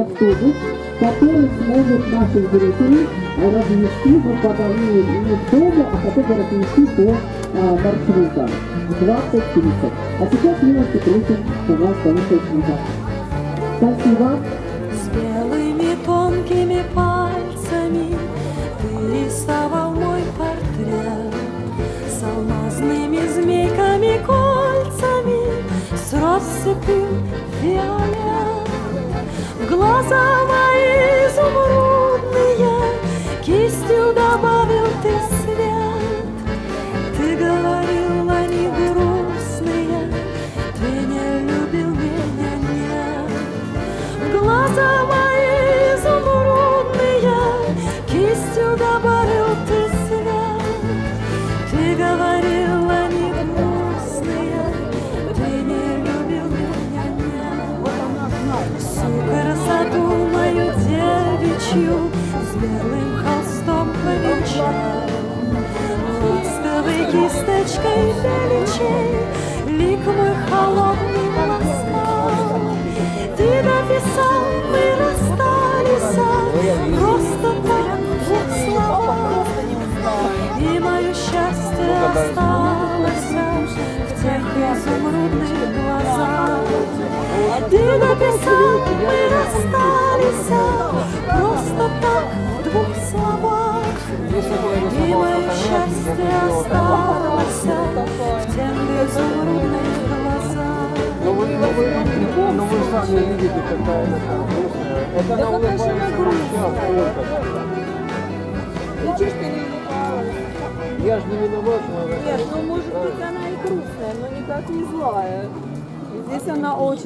автобус, который сможет наших зрителей развести, мы подали не в дому, а хотели развести по а, маршрутам. 20-30. А сейчас милости просим у вас получить книга. Спасибо. С белыми тонкими пальцами Ты рисовал мой портрет С алмазными змейками, Глаза мои изумрудные Кистью добавил ты свет. Ты говорил, они грустные Ты не любил меня, нет. Глаза мои изумрудные Кистью добавил ты свет. Ты говорил, С белым холстом повенчал Ласковой кисточкой величей Лик мой холодный ласкал Ты написал, мы расстались Просто так двух словах. И мое счастье осталось В тех изумрудных глазах. Ты написал, мы расстались в двух словах и мое счастье осталось в тех изумрудных. Ну вы, сами видите, какая она там грустная. Это она улыбается только. Ну чё ж ты не улыбалась? Я же не виноват, но... Нет, ну может быть она и грустная, но никак не злая. Здесь она очень